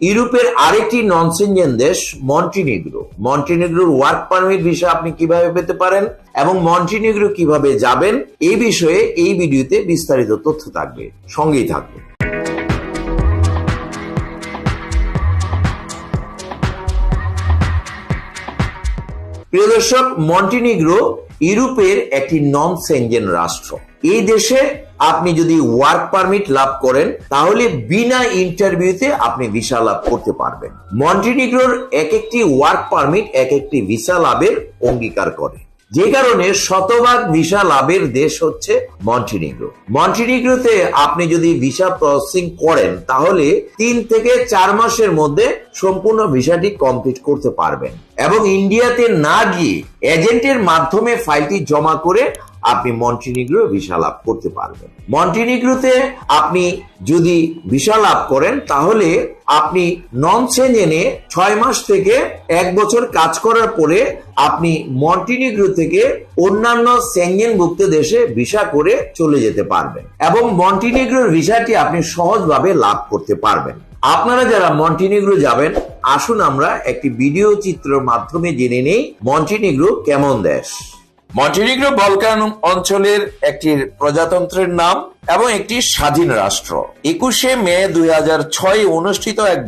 ইউরোপের আরেকটি non Schengen দেশ মন্টিনিগ্রো মন্টিনিগ্রোর ওয়ার্ক পারমিট ভিসা আপনি কীভাবে পেতে পারেন এবং মন্টিনিগ্রো কীভাবে যাবেন এই বিষয়ে এই ভিডিওতে বিস্তারিত তথ্য থাকবে। সঙ্গেই থাকবে প্রিয় দর্শক মন্টিনিগ্রো ইউরোপের একটি নন সেনজেন রাষ্ট্র। এই দেশে আপনি যদি ওয়ার্ক পারমিট লাভ করেন, তাহলে বিনা ইন্টারভিউতে আপনি ভিসা লাভ করতে পারবেন। মন্টিনিগ্রোর এক একটি ওয়ার্ক পারমিট এক একটি ভিসা লাভের অঙ্গীকার করে। যে কারণে শতভাগ ভিসা লাভের দেশ হচ্ছে মন্টিনিগ্রো। মন্টিনিগ্রোতে আপনি যদি ভিসা প্রসেসিং করেন, তাহলে তিন থেকে চার মাসের মধ্যে সম্পূর্ণ ভিসাটি কমপ্লিট করতে পারবেন। এবং ইন্ডিয়াতে না গিয়ে এজেন্টের মাধ্যমে ফাইলটি জমা করে আপনি মন্টিনিগ্রো ভিসা লাভ করতে পারবেন। মন্টিনিগ্রোতে আপনি যদি ভিসা লাভ করেন, তাহলে আপনি নন সেঞ্জেনে ছয় মাস থেকে এক বছর কাজ করার পরে আপনি মন্টিনিগ্রো থেকে অন্যান্য সেঞ্জেনভুক্ত দেশে ভিসা করে চলে যেতে পারবেন এবং মন্টিনিগ্রোর ভিসাটি আপনি সহজভাবে লাভ করতে পারবেন। আপনারা যারা মন্টিনিগ্রো যাবেন, আসুন আমরা একটি ভিডিও চিত্রের মাধ্যমে জেনে নেই মন্টিনিগ্রো কেমন দেশ। মন্টিনিগ্রো বলকান অঞ্চলের একটি প্রজাতন্ত্রের নাম এবং একটি স্বাধীন রাষ্ট্র। একুশে মে দুই হাজার ছয় অনুষ্ঠিত এক